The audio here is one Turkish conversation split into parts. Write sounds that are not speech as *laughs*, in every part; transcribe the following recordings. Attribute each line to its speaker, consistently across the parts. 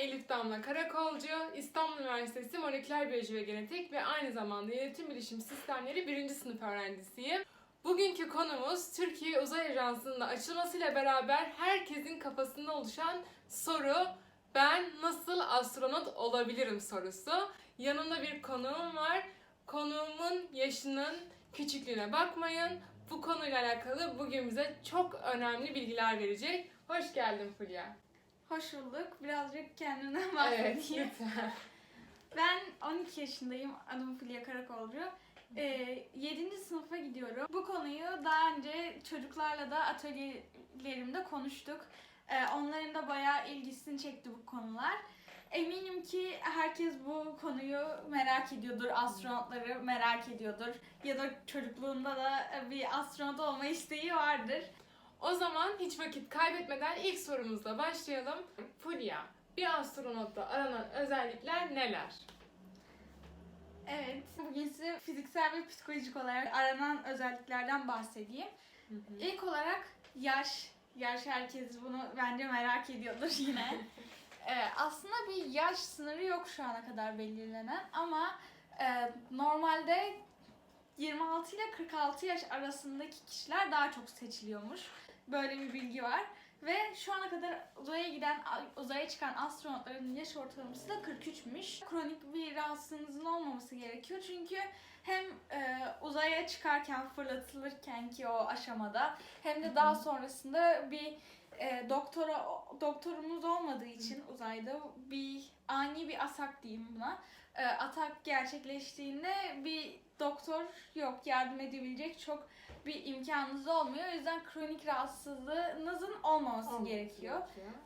Speaker 1: Elif Damla Karakolcu, İstanbul Üniversitesi Moleküler Biyoloji ve Genetik ve aynı zamanda Yönetim Bilişim Sistemleri 1. sınıf öğrencisiyim. Bugünkü konumuz Türkiye Uzay Ajansı'nın açılmasıyla beraber herkesin kafasında oluşan soru ben nasıl astronot olabilirim sorusu. Yanımda bir konuğum var. Konuğumun yaşının küçüklüğüne bakmayın. Bu konuyla alakalı bugün bize çok önemli bilgiler verecek. Hoş geldin Fulya.
Speaker 2: Hoş bulduk. Birazcık kendimden
Speaker 1: Evet,
Speaker 2: bahsedeyim.
Speaker 1: lütfen. *laughs*
Speaker 2: ben 12 yaşındayım. Adım Fulya Karakolcu. Ee, 7. sınıfa gidiyorum. Bu konuyu daha önce çocuklarla da atölyelerimde konuştuk. Ee, onların da bayağı ilgisini çekti bu konular. Eminim ki herkes bu konuyu merak ediyordur, astronotları merak ediyordur. Ya da çocukluğunda da bir astronot olma isteği vardır.
Speaker 1: O zaman hiç vakit kaybetmeden ilk sorumuzla başlayalım. Fulya, bir astronotta aranan özellikler neler?
Speaker 2: Evet, bugün size fiziksel ve psikolojik olarak aranan özelliklerden bahsedeyim. İlk olarak yaş. Yaş herkes bunu bence merak ediyordur *laughs* yine. Ee, aslında bir yaş sınırı yok şu ana kadar belirlenen ama e, normalde 26 ile 46 yaş arasındaki kişiler daha çok seçiliyormuş. Böyle bir bilgi var. Ve şu ana kadar uzaya giden, uzaya çıkan astronotların yaş ortalaması da 43'müş. Kronik bir rahatsızlığınızın olmaması gerekiyor. Çünkü hem e, uzaya çıkarken, fırlatılırken ki o aşamada hem de daha sonrasında bir e, doktora doktorumuz olmadığı için uzayda bir ani bir atak diyeyim buna. E, atak gerçekleştiğinde bir doktor yok yardım edebilecek çok bir imkanınız olmuyor. O yüzden kronik rahatsızlığınızın olmaması gerekiyor.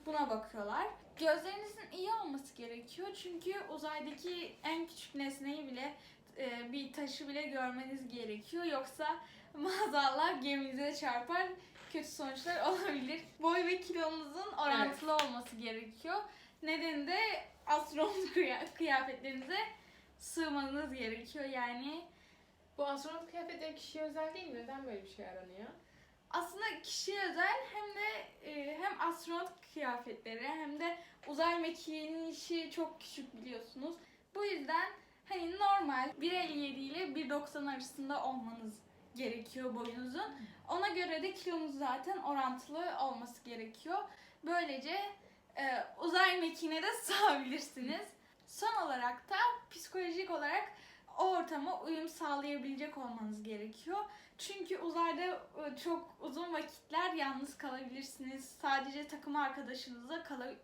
Speaker 2: Buna bakıyorlar. Gözlerinizin iyi olması gerekiyor. Çünkü uzaydaki en küçük nesneyi bile e, bir taşı bile görmeniz gerekiyor. Yoksa *laughs* maazallah geminize çarpar kötü sonuçlar *laughs* olabilir. Boy ve kilonuzun orantılı olması gerekiyor. Nedeni de astronot *laughs* kıya- kıyafetlerinize sığmanız gerekiyor. Yani
Speaker 1: Bu astronot kıyafetleri kişiye özel değil mi? Neden böyle bir şey aranıyor?
Speaker 2: aslında kişiye özel hem de e, hem astronot kıyafetleri hem de uzay mekiğinin işi çok küçük biliyorsunuz. Bu yüzden hani normal 1.57 ile 1.90 arasında olmanız gerekiyor boyunuzun. Ona göre de kilonuz zaten orantılı olması gerekiyor. Böylece e, uzay mekiğine de *laughs* sığabilirsiniz. Son olarak da psikolojik olarak o ortama uyum sağlayabilecek olmanız gerekiyor. Çünkü uzayda e, çok uzun vakitler yalnız kalabilirsiniz. Sadece takım arkadaşınızla kala-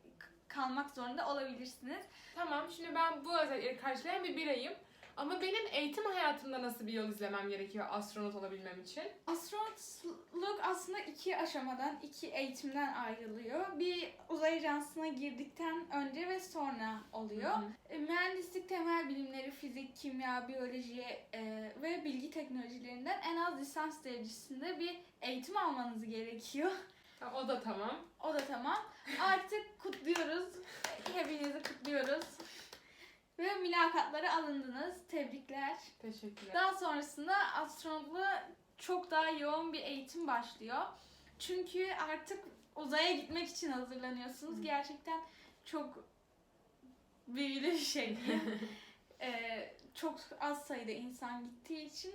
Speaker 2: kalmak zorunda olabilirsiniz.
Speaker 1: Tamam, şimdi ben bu özellikleri karşılayan bir bireyim. Ama benim eğitim hayatımda nasıl bir yol izlemem gerekiyor astronot olabilmem için?
Speaker 2: Astronotluk aslında iki aşamadan, iki eğitimden ayrılıyor. Bir uzay ajansına girdikten önce ve sonra oluyor.
Speaker 1: Hı hı.
Speaker 2: E, Mühendislik temel bilimleri, fizik, kimya, biyoloji e, ve bilgi teknolojilerinden en az lisans derecesinde bir eğitim almanız gerekiyor.
Speaker 1: O da tamam.
Speaker 2: O da tamam. Artık kutluyoruz. Hepinizi *laughs* kutluyoruz. Ve mülakatlara alındınız. Tebrikler.
Speaker 1: Teşekkürler.
Speaker 2: Daha sonrasında astronotluğa çok daha yoğun bir eğitim başlıyor. Çünkü artık uzaya gitmek için hazırlanıyorsunuz.
Speaker 1: Hı.
Speaker 2: Gerçekten çok büyülü bir şey. *laughs* Ee, çok az sayıda insan gittiği için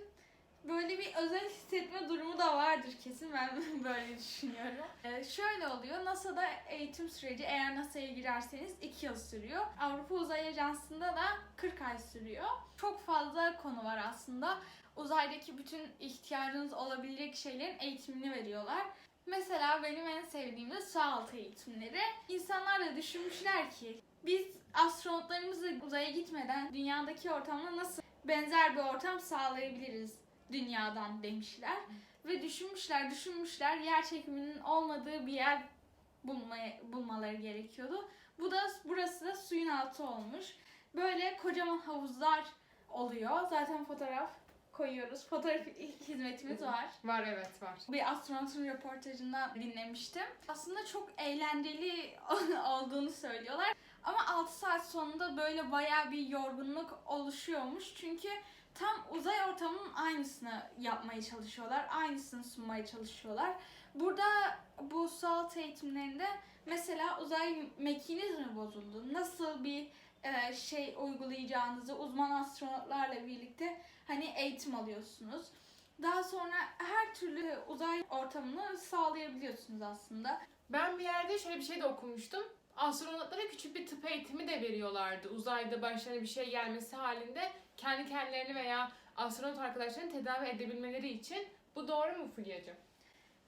Speaker 2: böyle bir özel hissetme durumu da vardır kesin ben *laughs* böyle düşünüyorum. Ee, şöyle oluyor NASA'da eğitim süreci eğer NASA'ya girerseniz 2 yıl sürüyor. Avrupa Uzay Ajansı'nda da 40 ay sürüyor. Çok fazla konu var aslında. Uzaydaki bütün ihtiyacınız olabilecek şeylerin eğitimini veriyorlar. Mesela benim en sevdiğim de sualtı eğitimleri. İnsanlar da düşünmüşler ki biz astronotlarımızı uzaya gitmeden dünyadaki ortamla nasıl benzer bir ortam sağlayabiliriz dünyadan demişler. Ve düşünmüşler, düşünmüşler yer çekiminin olmadığı bir yer bulmaya, bulmaları gerekiyordu. Bu da burası da suyun altı olmuş. Böyle kocaman havuzlar oluyor. Zaten fotoğraf koyuyoruz. Fotoğraf hizmetimiz var.
Speaker 1: Var evet var.
Speaker 2: Bir astronotun röportajından dinlemiştim. Aslında çok eğlenceli *laughs* olduğunu söylüyorlar. Ama 6 saat sonunda böyle bayağı bir yorgunluk oluşuyormuş. Çünkü tam uzay ortamının aynısını yapmaya çalışıyorlar. Aynısını sunmaya çalışıyorlar. Burada bu SALT eğitimlerinde mesela uzay mekanizmi bozuldu. Nasıl bir e, şey uygulayacağınızı uzman astronotlarla birlikte hani eğitim alıyorsunuz. Daha sonra her türlü uzay ortamını sağlayabiliyorsunuz aslında.
Speaker 1: Ben bir yerde şöyle bir şey de okumuştum. Astronotlara küçük bir tıp eğitimi de veriyorlardı. Uzayda başlarına bir şey gelmesi halinde kendi kendilerini veya astronot arkadaşlarını tedavi edebilmeleri için. Bu doğru mu Fulya'cığım?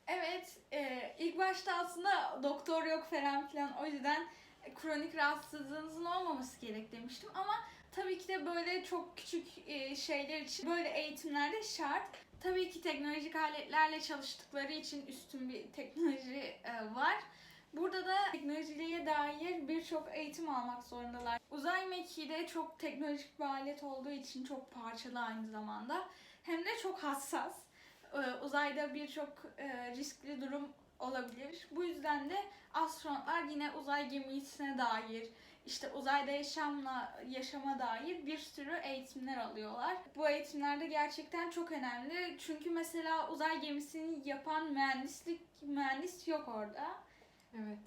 Speaker 2: Evet, e, ilk başta aslında doktor yok falan filan o yüzden kronik rahatsızlığınızın olmaması gerek demiştim ama tabii ki de böyle çok küçük e, şeyler için böyle eğitimler de şart. Tabii ki teknolojik aletlerle çalıştıkları için üstün bir teknoloji e, var. Burada da teknolojiye dair birçok eğitim almak zorundalar. Uzay mekiği de çok teknolojik bir alet olduğu için çok parçalı aynı zamanda. Hem de çok hassas. Ee, uzayda birçok e, riskli durum olabilir. Bu yüzden de astronotlar yine uzay gemisine dair, işte uzayda yaşamla yaşama dair bir sürü eğitimler alıyorlar. Bu eğitimler de gerçekten çok önemli. Çünkü mesela uzay gemisini yapan mühendislik mühendis yok orada.
Speaker 1: Evet.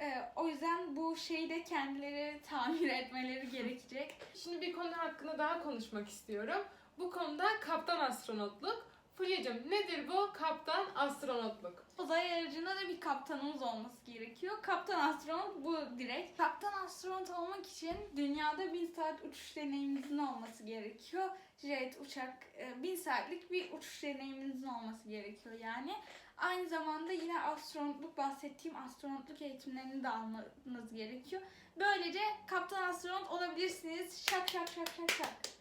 Speaker 2: Ee, o yüzden bu şeyi de kendileri tamir etmeleri gerekecek.
Speaker 1: Şimdi bir konu hakkında daha konuşmak istiyorum. Bu konuda kaptan astronotluk. Fulya'cığım nedir bu kaptan astronotluk?
Speaker 2: Uzay aracında da bir kaptanımız olması gerekiyor. Kaptan astronot bu direkt. Kaptan astronot olmak için dünyada 1000 saat uçuş deneyimimizin olması gerekiyor. Jet, uçak, e, 1000 saatlik bir uçuş deneyiminizin olması gerekiyor yani. Aynı zamanda yine astronotluk bahsettiğim astronotluk eğitimlerini de almanız gerekiyor. Böylece kaptan astronot olabilirsiniz. Şak şak şak şak şak.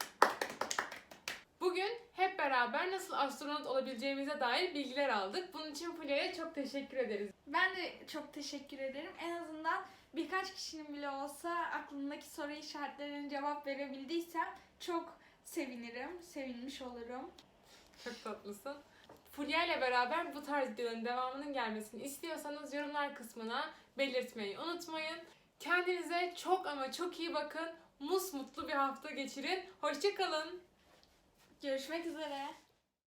Speaker 1: Bugün hep beraber nasıl astronot olabileceğimize dair bilgiler aldık. Bunun için Fulya'ya çok teşekkür ederiz.
Speaker 2: Ben de çok teşekkür ederim. En azından birkaç kişinin bile olsa aklındaki soru işaretlerine cevap verebildiysem çok sevinirim, sevinmiş olurum.
Speaker 1: Çok tatlısın. Fulya ile beraber bu tarz videoların devamının gelmesini istiyorsanız yorumlar kısmına belirtmeyi unutmayın. Kendinize çok ama çok iyi bakın. Mus mutlu bir hafta geçirin. Hoşçakalın.
Speaker 2: Görüşmek üzere.